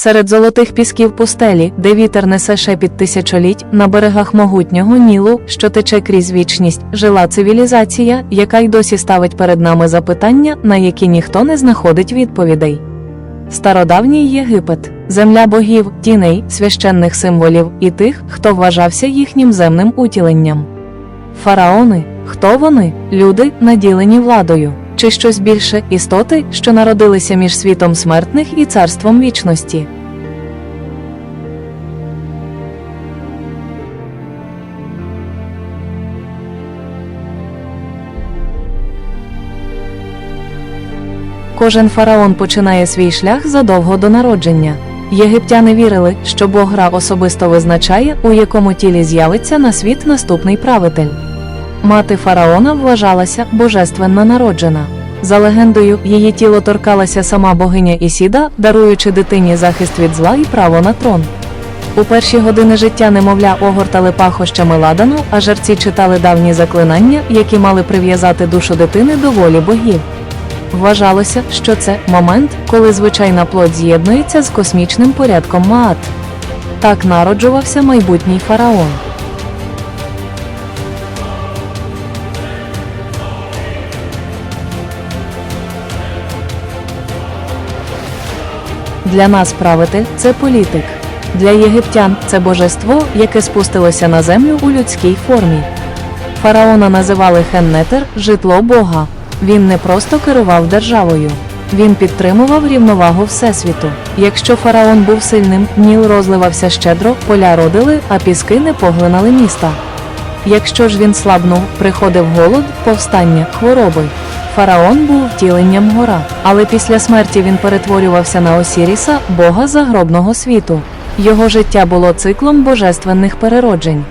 Серед золотих пісків пустелі, де вітер несе шепіт тисячоліть, на берегах могутнього Нілу, що тече крізь вічність, жила цивілізація, яка й досі ставить перед нами запитання, на які ніхто не знаходить відповідей. Стародавній Єгипет, земля богів, тіней, священних символів і тих, хто вважався їхнім земним утіленням. Фараони, хто вони? Люди, наділені владою, чи щось більше істоти, що народилися між світом смертних і царством вічності. Кожен фараон починає свій шлях задовго до народження. Єгиптяни вірили, що Бог Ра особисто визначає, у якому тілі з'явиться на світ наступний правитель. Мати фараона вважалася божественно народжена. За легендою, її тіло торкалася сама богиня Ісіда, даруючи дитині захист від зла і право на трон. У перші години життя немовля огортали пахощами ладану, а жерці читали давні заклинання, які мали прив'язати душу дитини до волі богів. Вважалося, що це момент, коли звичайна плоть з'єднується з космічним порядком Маат. Так народжувався майбутній фараон. Для нас правитель це політик. Для єгиптян це божество, яке спустилося на землю у людській формі. Фараона називали Хеннетер житло Бога. Він не просто керував державою. Він підтримував рівновагу Всесвіту. Якщо фараон був сильним, Ніл розливався щедро, поля родили, а піски не поглинали міста. Якщо ж він слабнув, приходив голод, повстання, хвороби. Фараон був втіленням гора, але після смерті він перетворювався на Осіріса, бога загробного світу. Його життя було циклом божественних перероджень.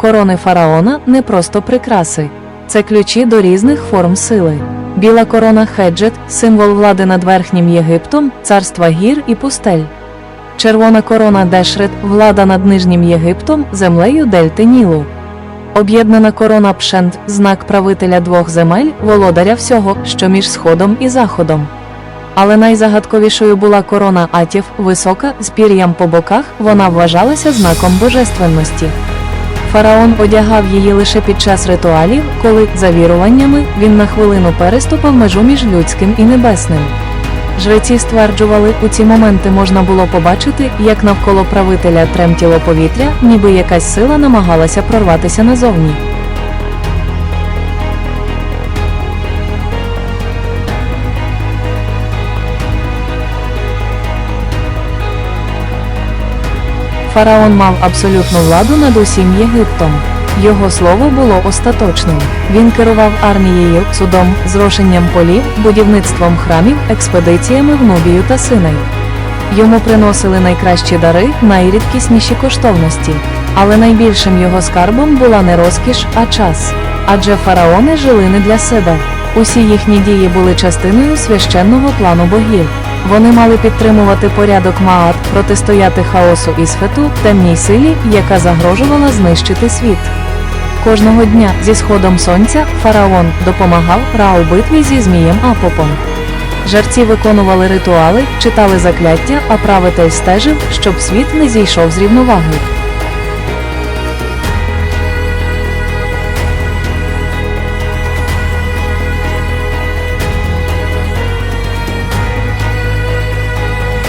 Корони фараона не просто прикраси, це ключі до різних форм сили. Біла корона Хеджет символ влади над верхнім Єгиптом, царства гір і пустель. Червона корона Дешрет влада над нижнім Єгиптом, землею Дельти Нілу. Об'єднана корона Пшент знак правителя двох земель, володаря всього, що між сходом і заходом. Але найзагадковішою була корона Атів, висока, з пір'ям по боках, вона вважалася знаком божественності. Фараон одягав її лише під час ритуалів, коли, за віруваннями, він на хвилину переступав межу між людським і небесним. Жреці стверджували, у ці моменти можна було побачити, як навколо правителя тремтіло повітря, ніби якась сила намагалася прорватися назовні. Фараон мав абсолютну владу над усім Єгиптом. Його слово було остаточним. Він керував армією, судом, зрошенням полів, будівництвом храмів, експедиціями в Нубію та Синай. Йому приносили найкращі дари, найрідкісніші коштовності. Але найбільшим його скарбом була не розкіш, а час. Адже фараони жили не для себе. Усі їхні дії були частиною священного плану богів. Вони мали підтримувати порядок Маат, протистояти хаосу і сфету, темній силі, яка загрожувала знищити світ. Кожного дня зі сходом сонця фараон допомагав Ра у битві зі змієм Апопом. Жарці виконували ритуали, читали закляття, а правитель стежив, щоб світ не зійшов з рівноваги.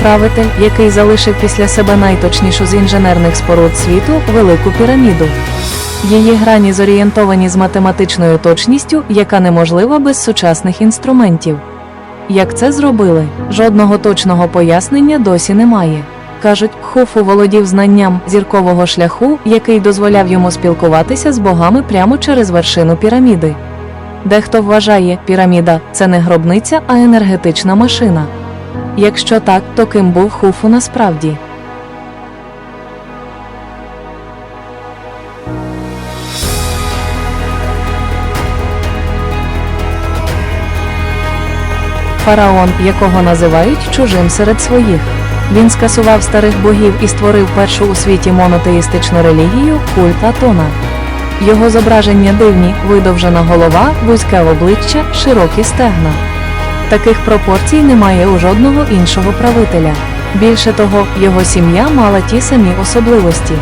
Правитель, який залишив після себе найточнішу з інженерних споруд світу велику піраміду. Її грані зорієнтовані з математичною точністю, яка неможлива без сучасних інструментів. Як це зробили? Жодного точного пояснення досі немає. Кажуть, Хуфу володів знанням зіркового шляху, який дозволяв йому спілкуватися з богами прямо через вершину піраміди. Дехто вважає, піраміда це не гробниця, а енергетична машина. Якщо так, то ким був Хуфу насправді? Фараон, якого називають чужим серед своїх. Він скасував старих богів і створив першу у світі монотеїстичну релігію культ Атона. Його зображення дивні, видовжена голова, вузьке обличчя, широкі стегна. Таких пропорцій немає у жодного іншого правителя. Більше того, його сім'я мала ті самі особливості.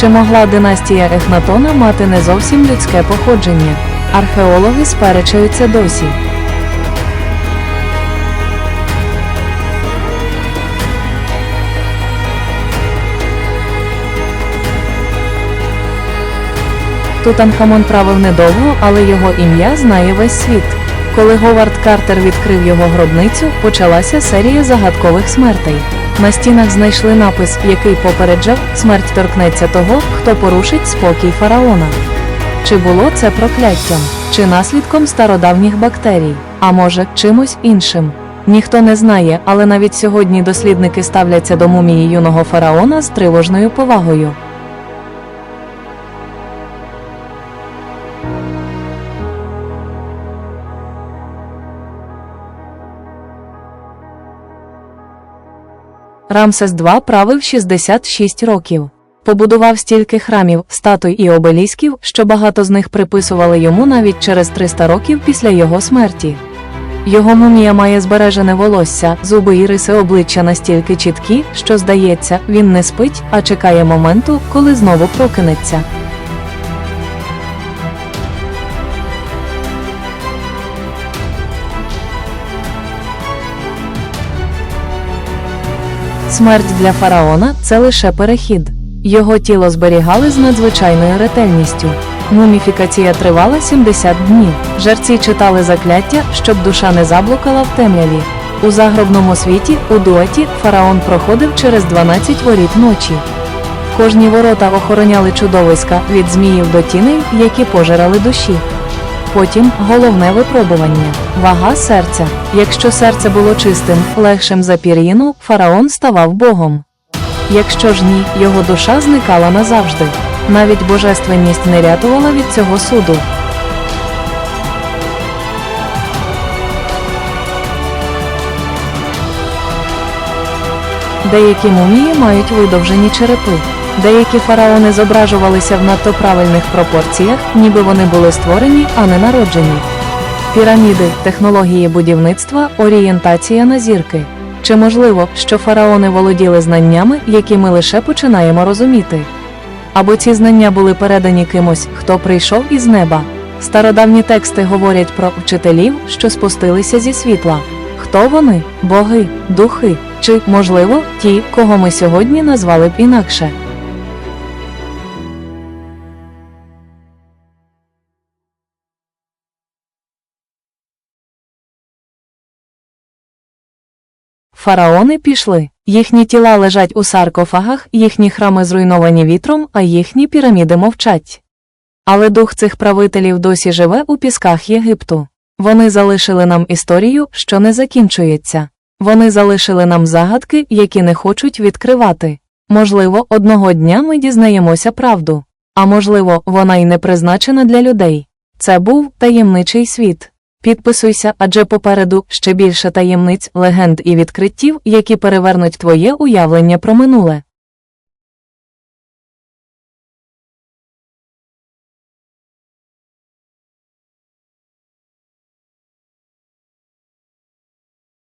Чи могла династія Ехнатона мати не зовсім людське походження? Археологи сперечаються досі. Тутанхамон правив недовго, але його ім'я знає весь світ. Коли Говард Картер відкрив його гробницю, почалася серія загадкових смертей. На стінах знайшли напис, який попереджав, смерть торкнеться того, хто порушить спокій фараона. Чи було це прокляттям, чи наслідком стародавніх бактерій, а може, чимось іншим? Ніхто не знає, але навіть сьогодні дослідники ставляться до мумії юного фараона з тривожною повагою. Рамсес II правив 66 років. Побудував стільки храмів, статуй і обелісків, що багато з них приписували йому навіть через 300 років після його смерті. Його мумія має збережене волосся, зуби і риси обличчя настільки чіткі, що здається, він не спить, а чекає моменту, коли знову прокинеться. Смерть для фараона це лише перехід. Його тіло зберігали з надзвичайною ретельністю. Муміфікація тривала 70 днів. Жерці читали закляття, щоб душа не заблукала в темряві. У загробному світі, у дуеті, фараон проходив через 12 воріт ночі. Кожні ворота охороняли чудовиська від зміїв до тіней, які пожирали душі. Потім головне випробування вага серця. Якщо серце було чистим, легшим за пір'їну, фараон ставав богом. Якщо ж ні, його душа зникала назавжди. Навіть божественність не рятувала від цього суду. Деякі мумії мають видовжені черепи. Деякі фараони зображувалися в надто правильних пропорціях, ніби вони були створені, а не народжені. Піраміди, технології будівництва, орієнтація на зірки. Чи можливо, що фараони володіли знаннями, які ми лише починаємо розуміти? Або ці знання були передані кимось, хто прийшов із неба. Стародавні тексти говорять про вчителів, що спустилися зі світла. Хто вони? Боги, духи, чи, можливо, ті, кого ми сьогодні назвали б інакше. Фараони пішли. Їхні тіла лежать у саркофагах, їхні храми зруйновані вітром, а їхні піраміди мовчать. Але дух цих правителів досі живе у пісках Єгипту. Вони залишили нам історію, що не закінчується. Вони залишили нам загадки, які не хочуть відкривати. Можливо, одного дня ми дізнаємося правду. А можливо, вона й не призначена для людей. Це був таємничий світ. Підписуйся, адже попереду ще більше таємниць, легенд і відкриттів, які перевернуть твоє уявлення про минуле.